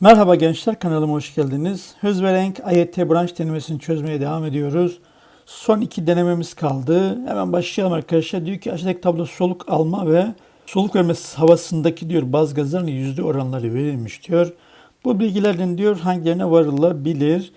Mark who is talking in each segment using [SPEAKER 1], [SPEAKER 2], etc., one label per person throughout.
[SPEAKER 1] Merhaba gençler kanalıma hoş geldiniz. Hız ve renk AYT branş denemesini çözmeye devam ediyoruz. Son iki denememiz kaldı. Hemen başlayalım arkadaşlar. Diyor ki aşağıdaki tablo soluk alma ve soluk verme havasındaki diyor baz gazlarının yüzde oranları verilmiş diyor. Bu bilgilerden diyor hangilerine varılabilir?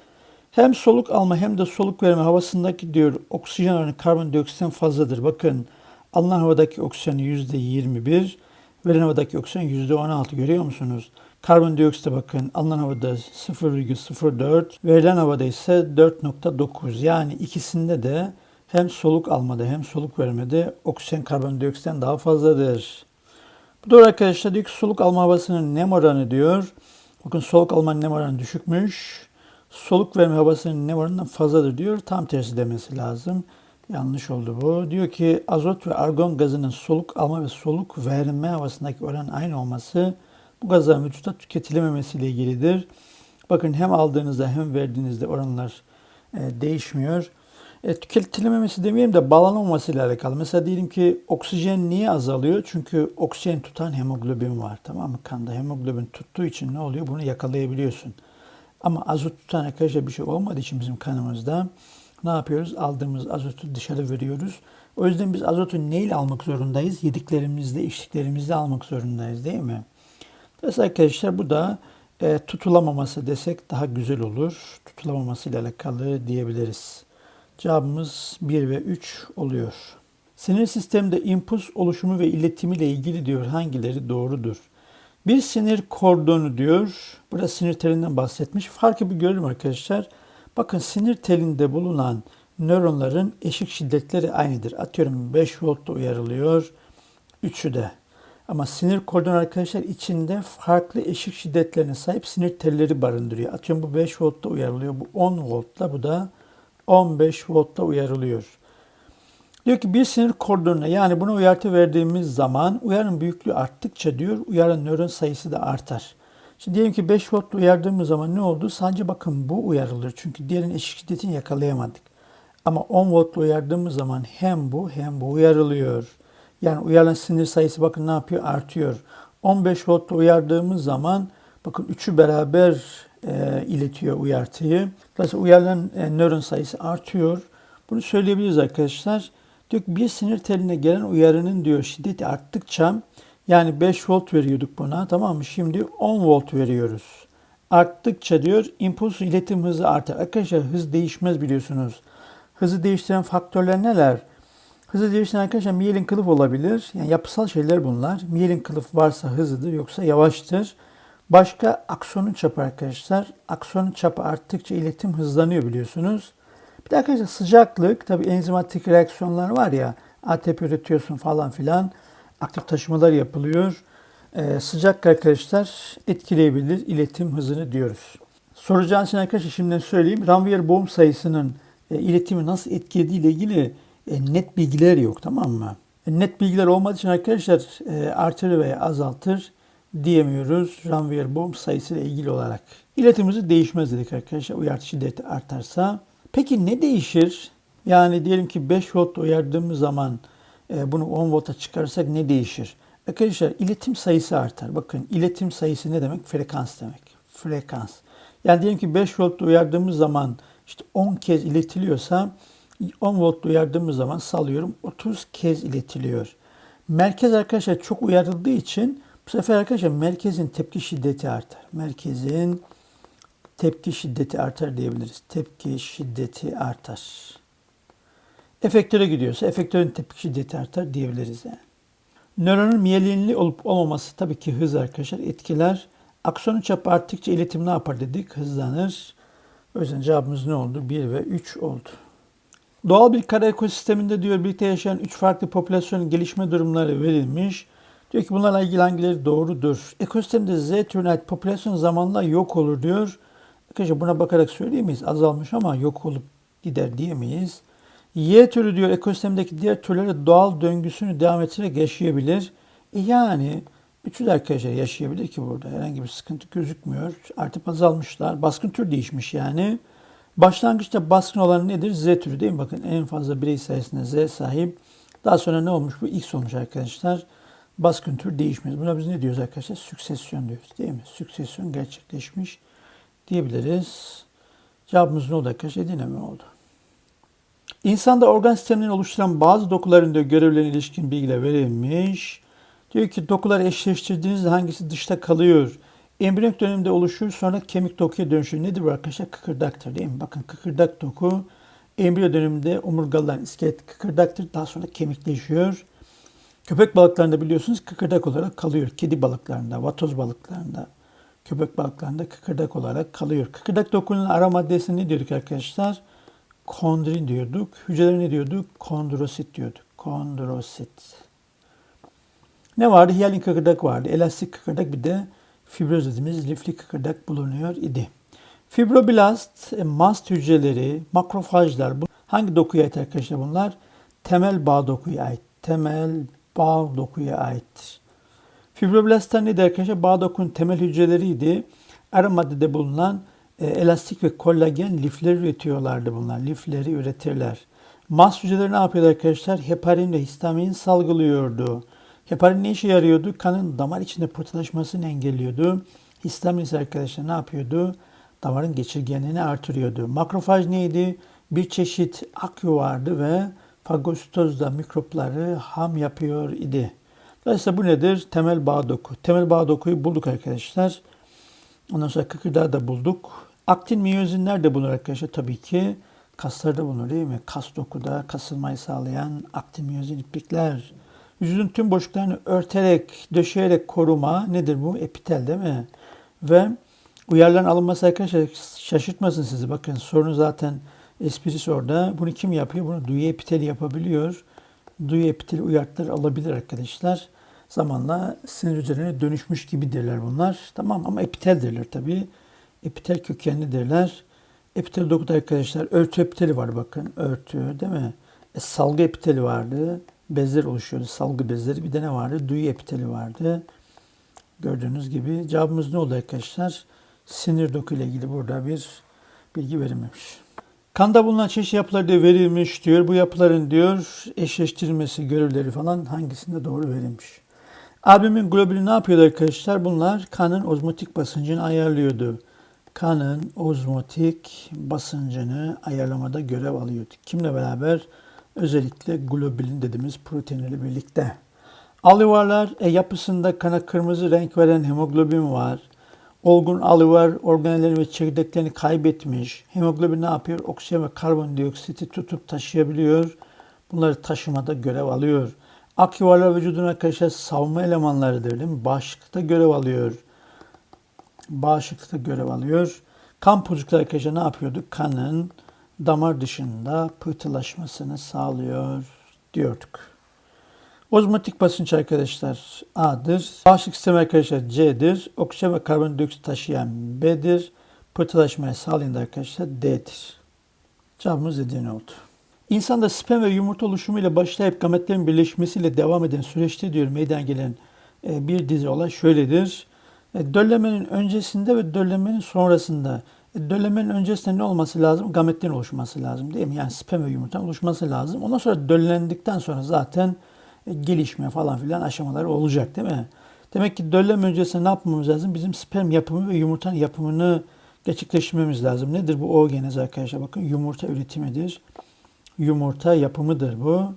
[SPEAKER 1] Hem soluk alma hem de soluk verme havasındaki diyor oksijen oranı karbondioksitten fazladır. Bakın alınan havadaki oksijen yüzde 21, verilen havadaki oksijen yüzde 16 görüyor musunuz? Karbondioksite bakın alınan havada 0,04, verilen havada ise 4,9. Yani ikisinde de hem soluk almada hem soluk vermede oksijen karbondioksitten daha fazladır. Bu doğru arkadaşlar diyor ki soluk alma havasının nem oranı diyor. Bakın soluk almanın nem oranı düşükmüş. Soluk verme havasının nem oranından fazladır diyor. Tam tersi demesi lazım. Yanlış oldu bu. Diyor ki azot ve argon gazının soluk alma ve soluk verme havasındaki oran aynı olması bu gazların vücutta tüketilememesiyle ilgilidir. Bakın hem aldığınızda hem verdiğinizde oranlar e, değişmiyor. E, tüketilememesi demeyelim de bağlanamaması ile alakalı. Mesela diyelim ki oksijen niye azalıyor? Çünkü oksijen tutan hemoglobin var. Tamam mı? Kanda hemoglobin tuttuğu için ne oluyor? Bunu yakalayabiliyorsun. Ama azot tutan arkadaşlar bir şey olmadığı için bizim kanımızda ne yapıyoruz? Aldığımız azotu dışarı veriyoruz. O yüzden biz azotu neyle almak zorundayız? Yediklerimizde, içtiklerimizde almak zorundayız değil mi? Dolayısıyla arkadaşlar bu da e, tutulamaması desek daha güzel olur. Tutulamaması ile alakalı diyebiliriz. Cevabımız 1 ve 3 oluyor. Sinir sisteminde impuls oluşumu ve iletimi ile ilgili diyor hangileri doğrudur? Bir sinir kordonu diyor. Burada sinir telinden bahsetmiş. Farkı bir görelim arkadaşlar. Bakın sinir telinde bulunan nöronların eşik şiddetleri aynıdır. Atıyorum 5 voltta uyarılıyor. Üçü de. Ama sinir kordonu arkadaşlar içinde farklı eşik şiddetlerine sahip sinir telleri barındırıyor. Atıyorum bu 5 voltta uyarılıyor. Bu 10 voltla bu da 15 voltta uyarılıyor. Diyor ki bir sinir kordonuna yani buna uyartı verdiğimiz zaman uyarın büyüklüğü arttıkça diyor uyaran nöron sayısı da artar. Şimdi diyelim ki 5 voltla uyardığımız zaman ne oldu? Sadece bakın bu uyarılır. Çünkü diğerinin eşik şiddetini yakalayamadık. Ama 10 voltla uyardığımız zaman hem bu hem bu uyarılıyor. Yani uyarılan sinir sayısı bakın ne yapıyor? Artıyor. 15 voltla uyardığımız zaman bakın üçü beraber e, iletiyor uyartıyı. Dolayısıyla uyarılan e, nöron sayısı artıyor. Bunu söyleyebiliriz arkadaşlar. Diyor ki bir sinir teline gelen uyarının diyor şiddeti arttıkça yani 5 volt veriyorduk buna tamam mı? Şimdi 10 volt veriyoruz. Arttıkça diyor impuls iletim hızı artar. Arkadaşlar hız değişmez biliyorsunuz. Hızı değiştiren faktörler neler? Hızı değiştiren arkadaşlar miyelin kılıf olabilir. Yani yapısal şeyler bunlar. Miyelin kılıf varsa hızlıdır yoksa yavaştır. Başka aksonun çapı arkadaşlar. Aksonun çapı arttıkça iletim hızlanıyor biliyorsunuz. Bir de arkadaşlar sıcaklık, tabi enzimatik reaksiyonlar var ya, ATP üretiyorsun falan filan, aktif taşımalar yapılıyor. Ee, sıcak arkadaşlar etkileyebilir iletim hızını diyoruz. Soracağınız için arkadaşlar şimdiden söyleyeyim. Ranvier boğum sayısının e, iletimi nasıl etkilediği ile ilgili e, net bilgiler yok tamam mı? E, net bilgiler olmadığı için arkadaşlar e, artırır veya azaltır diyemiyoruz Ranvier boğum sayısı ile ilgili olarak. İletim hızı değişmez dedik arkadaşlar uyartı şiddeti artarsa. Peki ne değişir? Yani diyelim ki 5 volt uyardığımız zaman bunu 10 volta çıkarırsak ne değişir? Arkadaşlar iletim sayısı artar. Bakın iletim sayısı ne demek? Frekans demek. Frekans. Yani diyelim ki 5 volt uyardığımız zaman işte 10 kez iletiliyorsa 10 volt uyardığımız zaman salıyorum 30 kez iletiliyor. Merkez arkadaşlar çok uyarıldığı için bu sefer arkadaşlar merkezin tepki şiddeti artar. Merkezin tepki şiddeti artar diyebiliriz. Tepki şiddeti artar. Efektöre gidiyorsa efektörün tepki şiddeti artar diyebiliriz yani. Nöronun miyelinli olup olmaması tabii ki hız arkadaşlar etkiler. Aksonun çapı arttıkça iletim ne yapar dedik? Hızlanır. O yüzden cevabımız ne oldu? 1 ve 3 oldu. Doğal bir kara ekosisteminde diyor birlikte yaşayan 3 farklı popülasyonun gelişme durumları verilmiş. Diyor ki bunlarla ilgili hangileri doğrudur? Ekosistemde Z türüne ait popülasyon zamanla yok olur diyor. Arkadaşlar buna bakarak söyleyemeyiz. Azalmış ama yok olup gider diyemeyiz. Y türü diyor ekosistemdeki diğer türlere doğal döngüsünü devam ettirerek yaşayabilir. E yani üçü de arkadaşlar yaşayabilir ki burada. Herhangi bir sıkıntı gözükmüyor. Artık azalmışlar. Baskın tür değişmiş yani. Başlangıçta baskın olan nedir? Z türü değil mi? Bakın en fazla birey sayısında Z sahip. Daha sonra ne olmuş? Bu X olmuş arkadaşlar. baskın tür değişmez. Buna biz ne diyoruz arkadaşlar? Süksesyon diyoruz değil mi? Süksesyon gerçekleşmiş diyebiliriz. Cevabımız ne oldu arkadaşlar? Edirne mi oldu? İnsanda organ sistemlerini oluşturan bazı dokuların da görevlerine ilişkin bilgiler verilmiş. Diyor ki dokuları eşleştirdiğinizde hangisi dışta kalıyor? Embriyonik dönemde oluşur sonra kemik dokuya dönüşür. Nedir bu arkadaşlar? Kıkırdaktır değil mi? Bakın kıkırdak doku embriyo döneminde omurgalıların iskelet kıkırdaktır. Daha sonra kemikleşiyor. Köpek balıklarında biliyorsunuz kıkırdak olarak kalıyor. Kedi balıklarında, vatoz balıklarında, köpek balıklarında kıkırdak olarak kalıyor. Kıkırdak dokunun ara maddesi ne diyorduk arkadaşlar? Kondrin diyorduk. Hücreler ne diyorduk? Kondrosit diyorduk. Kondrosit. Ne vardı? Hiyalin kıkırdak vardı. Elastik kıkırdak bir de fibroz dediğimiz lifli kıkırdak bulunuyor idi. Fibroblast, e, mast hücreleri, makrofajlar bu hangi dokuya ait arkadaşlar bunlar? Temel bağ dokuya ait. Temel bağ dokuya aittir. Fibroblastlar neydi arkadaşlar? Bağ dokunun temel hücreleriydi. Ara maddede bulunan e, elastik ve kollagen lifleri üretiyorlardı bunlar. Lifleri üretirler. Mast hücreleri ne yapıyordu arkadaşlar? Heparin ve histamin salgılıyordu. Heparin ne işe yarıyordu? Kanın damar içinde pıhtılaşmasını engelliyordu. Histamin ise arkadaşlar ne yapıyordu? Damarın geçirgenliğini artırıyordu. Makrofaj neydi? Bir çeşit akü vardı ve fagositozda mikropları ham yapıyor idi. Dolayısıyla bu nedir? Temel bağ doku. Temel bağ dokuyu bulduk arkadaşlar. Ondan sonra kıkırdağı da bulduk. Aktin miyozinler de bulunur arkadaşlar tabii ki. Kaslarda bulunur değil mi? Kas dokuda kasılmayı sağlayan aktin miyozin iplikler. Vücudun tüm boşluklarını örterek, döşeyerek koruma nedir bu? Epitel değil mi? Ve uyarıların alınması arkadaşlar şaşırtmasın sizi. Bakın sorun zaten esprisi orada. Bunu kim yapıyor? Bunu duyu epiteli yapabiliyor. Duyu epiteli uyarıları alabilir arkadaşlar. Zamanla sinir hücrelerine dönüşmüş gibidirler bunlar. Tamam ama epiteldirler tabii. Epitel kökenlidirler. Epitel dokuda arkadaşlar örtü epiteli var bakın. Örtü değil mi? E, salgı epiteli vardı. Bezler oluşuyordu. Salgı bezleri. Bir de ne vardı? Duyu epiteli vardı. Gördüğünüz gibi cevabımız ne oldu arkadaşlar? Sinir doku ile ilgili burada bir bilgi verilmemiş. Kanda bulunan çeşitli yapılar diye verilmiş diyor. Bu yapıların diyor eşleştirilmesi görevleri falan hangisinde doğru verilmiş. Albumin globülü ne yapıyordu arkadaşlar? Bunlar kanın ozmotik basıncını ayarlıyordu. Kanın ozmotik basıncını ayarlamada görev alıyordu. Kimle beraber? Özellikle globulin dediğimiz proteinle birlikte. Alüvarlar e, yapısında kana kırmızı renk veren hemoglobin var. Olgun alüvar organellerini ve çekirdeklerini kaybetmiş. Hemoglobin ne yapıyor? Oksijen ve karbondioksiti tutup taşıyabiliyor. Bunları taşımada görev alıyor. Ak yuvarlar vücudun arkadaşlar savunma elemanlarıdır değil? Bağışıklıkta görev alıyor. Bağışıklıkta görev alıyor. Kan pulcukları arkadaşlar ne yapıyordu? Kanın damar dışında pıhtılaşmasını sağlıyor diyorduk. Ozmotik basınç arkadaşlar A'dır. Bağışıklık sistemi arkadaşlar C'dir. Oksijen ve karbondioksit taşıyan B'dir. Pıhtılaşmayı sağlayan da arkadaşlar D'dir. Cevabımız Edirne oldu. İnsanda sperm ve yumurta oluşumuyla başlayıp gametlerin birleşmesiyle devam eden süreçte diyor meydana gelen e, bir dizi olay şöyledir. E, döllemenin öncesinde ve döllemenin sonrasında döllemenin öncesinde ne olması lazım? Gametlerin oluşması lazım değil mi? Yani sperm ve yumurtanın oluşması lazım. Ondan sonra döllendikten sonra zaten gelişme falan filan aşamaları olacak değil mi? Demek ki dölleme öncesinde ne yapmamız lazım? Bizim sperm yapımı ve yumurtanın yapımını gerçekleştirmemiz lazım. Nedir bu oogenez arkadaşlar? Bakın yumurta üretimidir. Yumurta yapımıdır bu.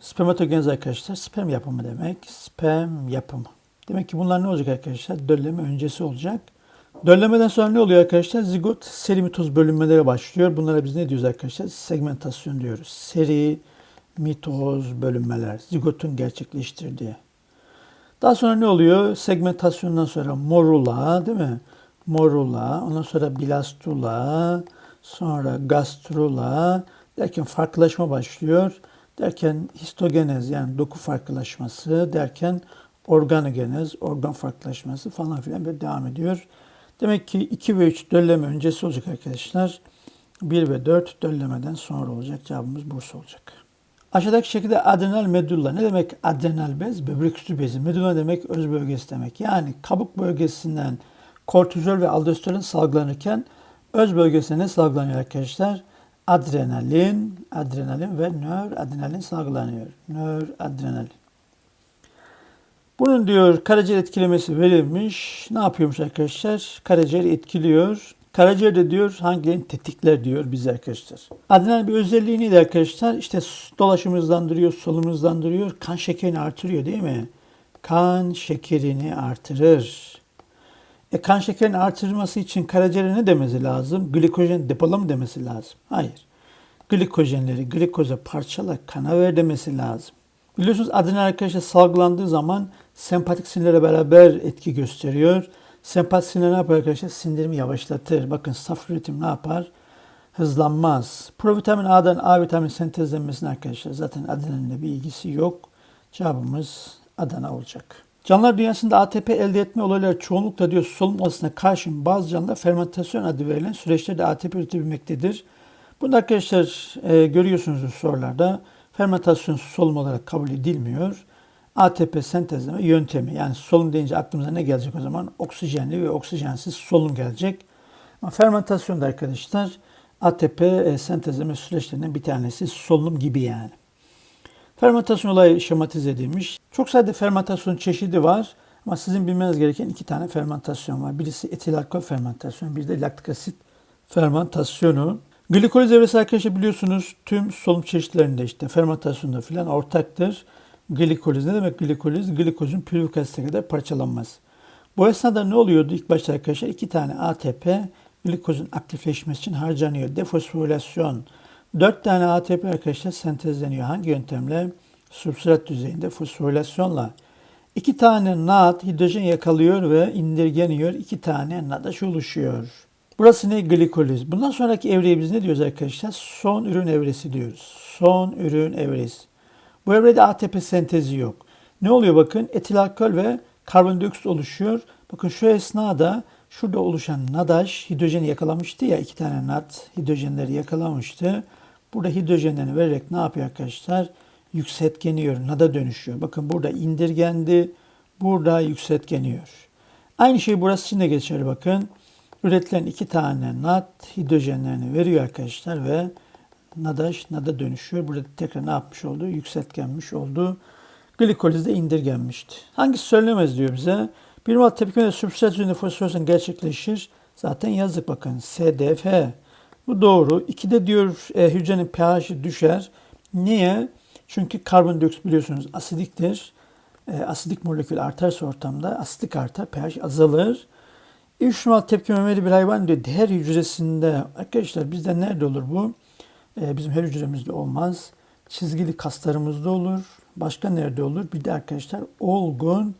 [SPEAKER 1] Spermatogenez arkadaşlar sperm yapımı demek. Sperm yapımı. Demek ki bunlar ne olacak arkadaşlar? Dölleme öncesi olacak. Döllemeden sonra ne oluyor arkadaşlar? Zigot seri mitoz bölünmelere başlıyor. Bunlara biz ne diyoruz arkadaşlar? Segmentasyon diyoruz. Seri mitoz bölünmeler. Zigotun gerçekleştirdiği. Daha sonra ne oluyor? Segmentasyondan sonra morula değil mi? Morula, ondan sonra blastula, sonra gastrula derken farklılaşma başlıyor. Derken histogenez yani doku farklılaşması derken organogenez, organ farklılaşması falan filan böyle devam ediyor. Demek ki 2 ve 3 dölleme öncesi olacak arkadaşlar. 1 ve 4 döllemeden sonra olacak. Cevabımız Bursa olacak. Aşağıdaki şekilde adrenal medulla. Ne demek adrenal bez? Böbrek üstü bezi. Medulla demek öz bölgesi demek. Yani kabuk bölgesinden kortizol ve aldosteron salgılanırken öz bölgesinde ne salgılanıyor arkadaşlar? Adrenalin, adrenalin ve nöradrenalin salgılanıyor. Nöradrenalin. Bunun diyor karaciğer etkilemesi verilmiş. Ne yapıyormuş arkadaşlar? Karaciğer etkiliyor. Karaciğer de diyor hangilerini tetikler diyor bize arkadaşlar. Adrenalin bir özelliği neydi arkadaşlar? İşte dolaşımı hızlandırıyor, solumu hızlandırıyor, kan şekerini artırıyor değil mi? Kan şekerini artırır. E kan şekerini artırması için karaciğere ne demesi lazım? Glikojen depola mı demesi lazım? Hayır. Glikojenleri glikoza parçala kana ver demesi lazım. Biliyorsunuz adrenalin arkadaşlar salgılandığı zaman sempatik sinirlere beraber etki gösteriyor. Sempatik sinirler ne yapar arkadaşlar? Sindirimi yavaşlatır. Bakın saf üretim ne yapar? Hızlanmaz. Provitamin A'dan A vitamini sentezlenmesine arkadaşlar zaten adrenalinle bir ilgisi yok. Cevabımız Adana olacak. Canlılar dünyasında ATP elde etme olayları çoğunlukla diyor solunum olmasına karşın bazı canlılar fermentasyon adı verilen süreçlerde ATP üretebilmektedir. Bunu da arkadaşlar e, görüyorsunuz sorularda. Fermentasyon solunum olarak kabul edilmiyor. ATP sentezleme yöntemi yani solunum deyince aklımıza ne gelecek o zaman? Oksijenli ve oksijensiz solunum gelecek. Ama fermentasyonda arkadaşlar ATP e, sentezleme süreçlerinden bir tanesi solunum gibi yani. Fermentasyon olayı şematize edilmiş. Çok sayıda fermentasyon çeşidi var. Ama sizin bilmeniz gereken iki tane fermentasyon var. Birisi etil alkol fermentasyonu, bir de laktik asit fermentasyonu. Glikoliz evresi arkadaşlar biliyorsunuz tüm solunum çeşitlerinde işte fermentasyonda filan ortaktır. Glikoliz ne demek glikoliz? Glikozun pürük asite kadar parçalanmaz. Bu esnada ne oluyordu ilk başta arkadaşlar? iki tane ATP glikozun aktifleşmesi için harcanıyor. Defosforilasyon. Dört tane ATP arkadaşlar sentezleniyor. Hangi yöntemle? Substrat düzeyinde fosforilasyonla. İki tane NAD hidrojen yakalıyor ve indirgeniyor. İki tane NADH oluşuyor. Burası ne? Glikoliz. Bundan sonraki evreye biz ne diyoruz arkadaşlar? Son ürün evresi diyoruz. Son ürün evresi. Bu evrede ATP sentezi yok. Ne oluyor bakın? Etil alkol ve karbondioksit oluşuyor. Bakın şu esnada şurada oluşan NADH hidrojeni yakalamıştı ya iki tane NAD hidrojenleri yakalamıştı. Burada hidrojenlerini vererek ne yapıyor arkadaşlar? Yükseltgeniyor, NAD'a dönüşüyor. Bakın burada indirgendi, burada yükseltgeniyor. Aynı şey burası için de geçerli bakın. Üretilen iki tane NAD hidrojenlerini veriyor arkadaşlar ve NADH NAD'a dönüşüyor. Burada tekrar ne yapmış oldu? Yükseltgenmiş oldu. Glikoliz de indirgenmişti. Hangisi söylemez diyor bize. Bir mal tepkimede substrat üzerinde fosforasyon gerçekleşir. Zaten yazdık bakın. SDF. Bu doğru. İkide diyor e, hücrenin pH'i düşer. Niye? Çünkü karbondioksit biliyorsunuz asidiktir. E, asidik molekül artarsa ortamda asidik artar, pH azalır. Üç numaralı tepki memeli bir hayvan diyor. Her hücresinde arkadaşlar bizde nerede olur bu? Ee, bizim her hücremizde olmaz. Çizgili kaslarımızda olur. Başka nerede olur? Bir de arkadaşlar olgun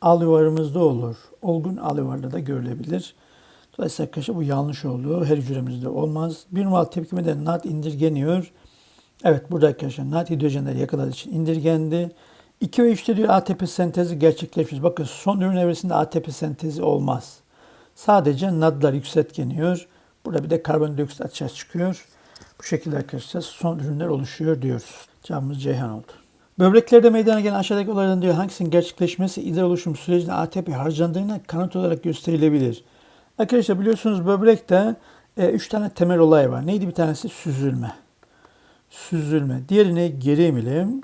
[SPEAKER 1] alüvarımızda olur. Olgun alüvarda da görülebilir. Dolayısıyla arkadaşlar bu yanlış oldu. Her hücremizde olmaz. Bir numaralı tepkimede NAD indirgeniyor. Evet burada arkadaşlar NAD hidrojenleri yakaladığı için indirgendi. 2 ve 3'te diyor ATP sentezi gerçekleşmiş. Bakın son ürün evresinde ATP sentezi olmaz. Sadece NAD'lar yükseltgeniyor. Burada bir de karbondioksit açığa çıkıyor. Bu şekilde arkadaşlar son ürünler oluşuyor diyoruz. Cevabımız Ceyhan oldu. Böbreklerde meydana gelen aşağıdaki olaylardan diyor hangisinin gerçekleşmesi idrar oluşum sürecinde ATP harcandığına kanıt olarak gösterilebilir. Arkadaşlar biliyorsunuz böbrekte 3 e, tane temel olay var. Neydi bir tanesi? Süzülme. Süzülme. Diğerini geri emilim.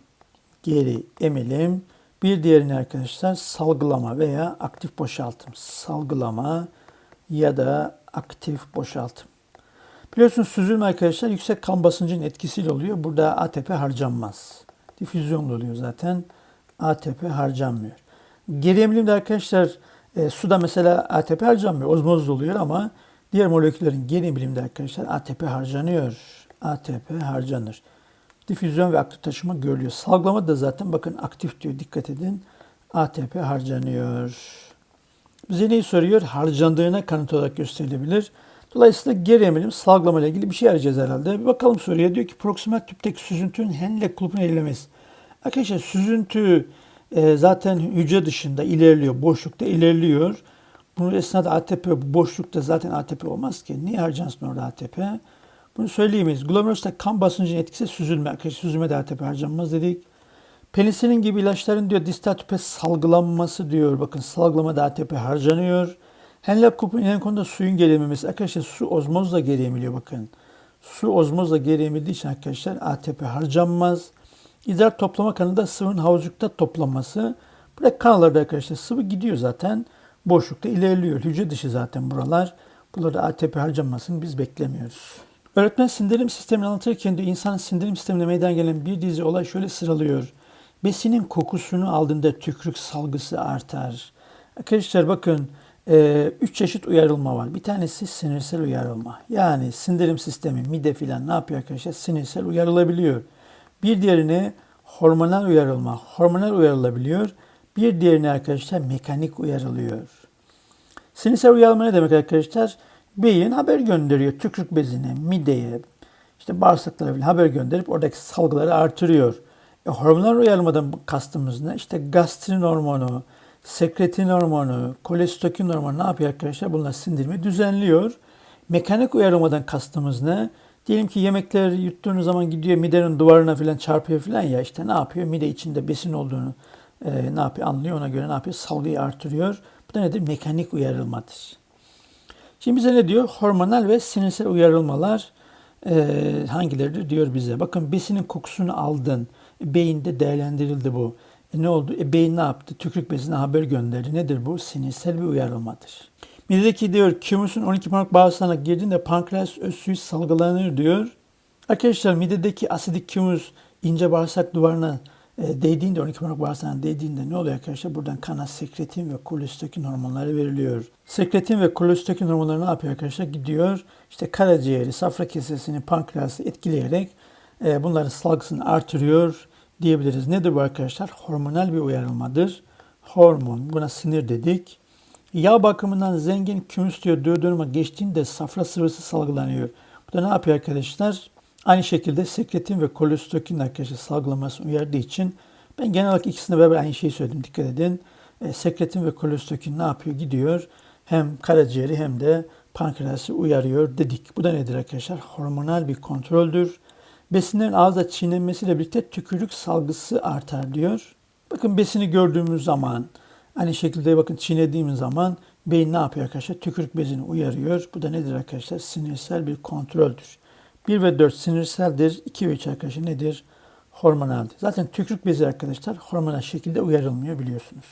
[SPEAKER 1] Geri emilim. Bir diğerini arkadaşlar salgılama veya aktif boşaltım. Salgılama ya da aktif boşaltım. Biliyorsunuz süzülme arkadaşlar yüksek kan basıncının etkisiyle oluyor. Burada ATP harcanmaz. Difüzyonla oluyor zaten. ATP harcanmıyor. Geri emilimde arkadaşlar e, suda mesela ATP harcanmıyor. Ozmoz oluyor ama diğer moleküllerin geri emilimde arkadaşlar ATP harcanıyor. ATP harcanır. Difüzyon ve aktif taşıma görülüyor. Salgılama da zaten bakın aktif diyor. Dikkat edin. ATP harcanıyor. Bize neyi soruyor? Harcandığına kanıt olarak gösterilebilir. Dolayısıyla geri emilim salgılama ile ilgili bir şey arayacağız herhalde. Bir bakalım soruya. Diyor ki proksimal tüpteki süzüntünün Henle kulpunu ellemesi. Arkadaşlar süzüntü e, zaten hücre dışında ilerliyor. Boşlukta ilerliyor. Bunun esnada ATP boşlukta zaten ATP olmaz ki. Niye harcansın orada ATP? Bunu söyleyemeyiz. Glomerulos'ta kan basıncının etkisi süzülme. Arkadaşlar süzülme de ATP harcanmaz dedik. Penisilin gibi ilaçların diyor distal tüpe salgılanması diyor. Bakın salgılama da ATP harcanıyor. Henle kupun inen konuda suyun geri emilmesi. Arkadaşlar su ozmozla geri emiliyor bakın. Su ozmozla geri emildiği için arkadaşlar ATP harcanmaz. İdrar toplama kanında sıvının havuzlukta toplanması. Burada kanallarda arkadaşlar sıvı gidiyor zaten. Boşlukta ilerliyor. Hücre dışı zaten buralar. Burada ATP harcamasını biz beklemiyoruz. Öğretmen sindirim sistemini anlatırken diyor insanın sindirim sisteminde meydana gelen bir dizi olay şöyle sıralıyor. Besinin kokusunu aldığında tükürük salgısı artar. Arkadaşlar bakın e, üç çeşit uyarılma var. Bir tanesi sinirsel uyarılma. Yani sindirim sistemi, mide filan ne yapıyor arkadaşlar? Sinirsel uyarılabiliyor. Bir diğerine hormonal uyarılma. Hormonal uyarılabiliyor. Bir diğerine arkadaşlar mekanik uyarılıyor. Sinirsel uyarılma ne demek arkadaşlar? Beyin haber gönderiyor tükürük bezine, mideye, işte bağırsaklara bile haber gönderip oradaki salgıları artırıyor. E, hormonal uyarılmadan kastımız ne? İşte gastrin hormonu, sekretin hormonu, kolesitokin hormonu ne yapıyor arkadaşlar? Bunlar sindirimi düzenliyor. Mekanik uyarılmadan kastımız ne? Diyelim ki yemekler yuttuğunuz zaman gidiyor midenin duvarına falan çarpıyor falan ya işte ne yapıyor? Mide içinde besin olduğunu e, ne yapıyor? Anlıyor ona göre ne yapıyor? Salgıyı artırıyor. Bu da nedir? Mekanik uyarılmadır. Şimdi bize ne diyor? Hormonal ve sinirsel uyarılmalar e, hangileridir diyor bize. Bakın besinin kokusunu aldın. Beyinde değerlendirildi bu. E, ne oldu? E, beyin ne yaptı? Tükürük bezine haber gönderdi. Nedir bu? Sinirsel bir uyarılmadır. Midedeki diyor kümusun 12 parmak bağırsağına girdiğinde pankreas öz suyu salgılanır diyor. Arkadaşlar midedeki asidik kümus ince bağırsak duvarına e, değdiğinde 12 parmak bağırsağına değdiğinde ne oluyor arkadaşlar? Buradan kana sekretin ve kolesitokin hormonları veriliyor. Sekretin ve kolesitokin hormonları ne yapıyor arkadaşlar? Gidiyor işte karaciğeri, safra kesesini, pankreası etkileyerek e, bunların salgısını artırıyor diyebiliriz. Nedir bu arkadaşlar? Hormonal bir uyarılmadır. Hormon, buna sinir dedik. Yağ bakımından zengin kümüs diyor duodenuma geçtiğinde safra sıvısı salgılanıyor. Bu da ne yapıyor arkadaşlar? Aynı şekilde sekretin ve kolesitokin arkadaşlar salgılaması uyardığı için ben genel olarak ikisine beraber aynı şeyi söyledim. Dikkat edin. E, sekretin ve kolesitokin ne yapıyor? Gidiyor. Hem karaciğeri hem de pankreası uyarıyor dedik. Bu da nedir arkadaşlar? Hormonal bir kontroldür. Besinlerin ağızda çiğnenmesiyle birlikte tükürük salgısı artar diyor. Bakın besini gördüğümüz zaman aynı şekilde bakın çiğnediğimiz zaman beyin ne yapıyor arkadaşlar? Tükürük bezini uyarıyor. Bu da nedir arkadaşlar? Sinirsel bir kontroldür. 1 ve 4 sinirseldir. 2 ve 3 arkadaşlar nedir? Hormonaldir. Zaten tükürük bezi arkadaşlar hormonal şekilde uyarılmıyor biliyorsunuz.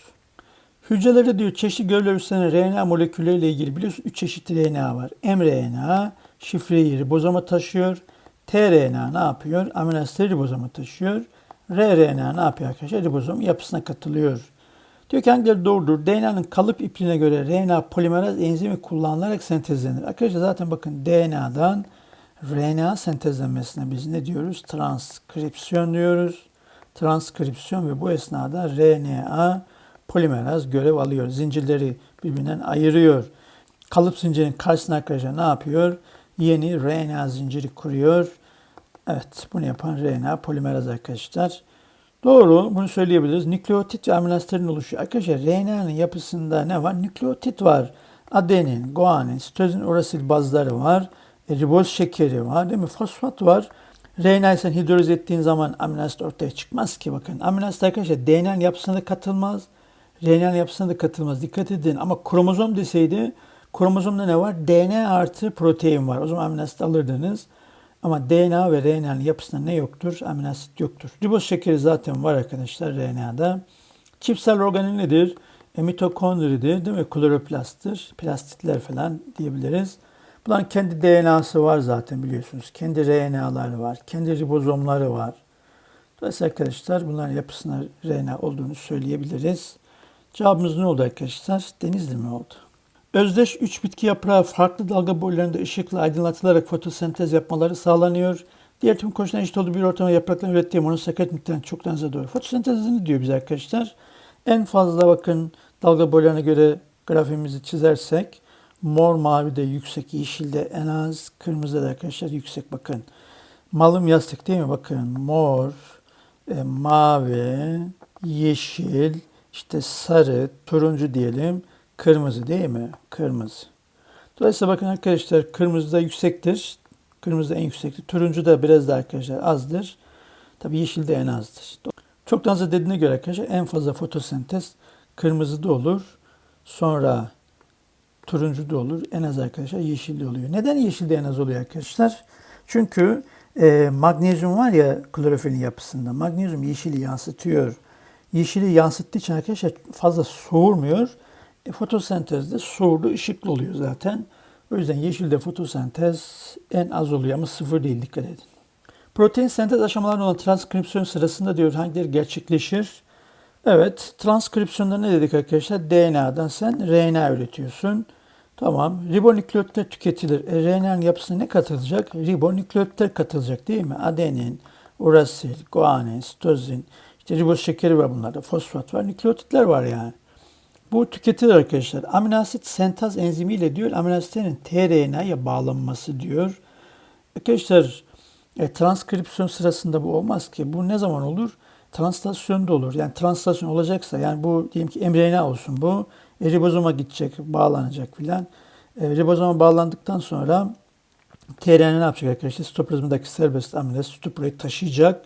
[SPEAKER 1] Hücrelerde diyor çeşitli görevler üstlenen RNA molekülleriyle ilgili biliyorsunuz 3 çeşit RNA var. mRNA şifreyi ribozoma taşıyor. tRNA ne yapıyor? Amino asitleri ribozoma taşıyor. rRNA ne yapıyor arkadaşlar? Ribozom yapısına katılıyor. Diyor ki hangileri doğrudur? DNA'nın kalıp ipliğine göre RNA polimeraz enzimi kullanılarak sentezlenir. Arkadaşlar zaten bakın DNA'dan RNA sentezlenmesine biz ne diyoruz? Transkripsiyon diyoruz. Transkripsiyon ve bu esnada RNA polimeraz görev alıyor. Zincirleri birbirinden ayırıyor. Kalıp zincirin karşısına arkadaşlar ne yapıyor? Yeni RNA zinciri kuruyor. Evet bunu yapan RNA polimeraz arkadaşlar. Doğru bunu söyleyebiliriz. Nükleotit ve amino asitlerin oluşuyor. Arkadaşlar RNA'nın yapısında ne var? Nükleotit var. Adenin, guanin, sitozin, urasil bazları var. E, riboz şekeri var değil mi? Fosfat var. RNA'yı sen hidroliz ettiğin zaman amino asit ortaya çıkmaz ki bakın. Amino asit arkadaşlar DNA'nın yapısına katılmaz. RNA'nın yapısına da katılmaz. Dikkat edin. Ama kromozom deseydi kromozomda ne var? DNA artı protein var. O zaman amino asit alırdınız. Ama DNA ve RNA'nın yapısında ne yoktur? Amino asit yoktur. Riboz şekeri zaten var arkadaşlar RNA'da. Çipsel organel nedir? E, mitokondridir değil mi? Kloroplasttır. Plastitler falan diyebiliriz. Bunların kendi DNA'sı var zaten biliyorsunuz. Kendi RNA'ları var. Kendi ribozomları var. Dolayısıyla arkadaşlar bunların yapısına RNA olduğunu söyleyebiliriz. Cevabımız ne oldu arkadaşlar? Denizli mi oldu? Özdeş 3 bitki yaprağı farklı dalga boylarında ışıkla aydınlatılarak fotosentez yapmaları sağlanıyor. Diğer tüm koşulların eşit olduğu bir ortamda yaprakların ürettiği monosakkarit miktarının çoktan az doğru. Fotosentez ne diyor bize arkadaşlar? En fazla bakın dalga boylarına göre grafimizi çizersek mor mavi de yüksek, yeşilde en az, kırmızı da arkadaşlar yüksek bakın. Malum yastık değil mi? Bakın mor, e, mavi, yeşil, işte sarı, turuncu diyelim. Kırmızı değil mi? Kırmızı. Dolayısıyla bakın arkadaşlar kırmızı da yüksektir. Kırmızı da en yüksektir. Turuncu da biraz da arkadaşlar azdır. Tabi yeşil de en azdır. Çok da dediğine göre arkadaşlar en fazla fotosentez kırmızıda olur. Sonra turuncu da olur. En az arkadaşlar yeşilde oluyor. Neden yeşilde en az oluyor arkadaşlar? Çünkü e, magnezyum var ya klorofilin yapısında. Magnezyum yeşili yansıtıyor. yeşili yansıttığı için arkadaşlar fazla soğurmuyor. E, fotosentezde soğurdu, ışıklı oluyor zaten. O yüzden yeşilde fotosentez en az oluyor ama sıfır değil dikkat edin. Protein sentez aşamalarında olan transkripsiyon sırasında diyor hangileri gerçekleşir? Evet, transkripsiyonda ne dedik arkadaşlar? DNA'dan sen RNA üretiyorsun. Tamam, ribonükleotler tüketilir. E, RNA'nın yapısına ne katılacak? Ribonükleotler katılacak değil mi? Adenin, urasil, guanin, sitozin, işte riboz şekeri var bunlarda, fosfat var, nükleotitler var yani. Bu tüketilir arkadaşlar. Aminoasit sentaz enzimiyle diyor aminoasitlerin tRNA'ya bağlanması diyor. Arkadaşlar e, transkripsiyon sırasında bu olmaz ki. Bu ne zaman olur? Translasyonda olur. Yani translasyon olacaksa yani bu diyelim ki mRNA olsun bu. E, ribozoma gidecek, bağlanacak filan. E, ribozoma bağlandıktan sonra tRNA ne yapacak arkadaşlar? Sitoplazmadaki serbest amino asit burayı taşıyacak.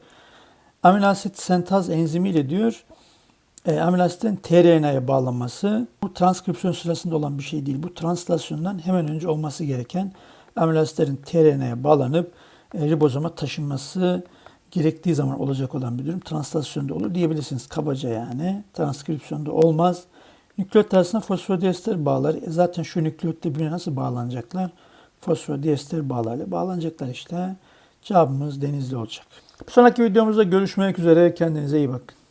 [SPEAKER 1] Aminoasit sentaz enzimiyle diyor e, amino asitin tRNA'ya bağlanması bu transkripsiyon sırasında olan bir şey değil. Bu translasyondan hemen önce olması gereken amino asitlerin tRNA'ya bağlanıp e, ribozoma taşınması gerektiği zaman olacak olan bir durum translasyonda olur diyebilirsiniz kabaca yani. Transkripsiyonda olmaz. Nükleot arasında fosfodiester bağlar. E zaten şu nükleotle birbirine nasıl bağlanacaklar? Fosfodiester bağlarla bağlanacaklar işte. Cevabımız denizli olacak. Bir sonraki videomuzda görüşmek üzere. Kendinize iyi bakın.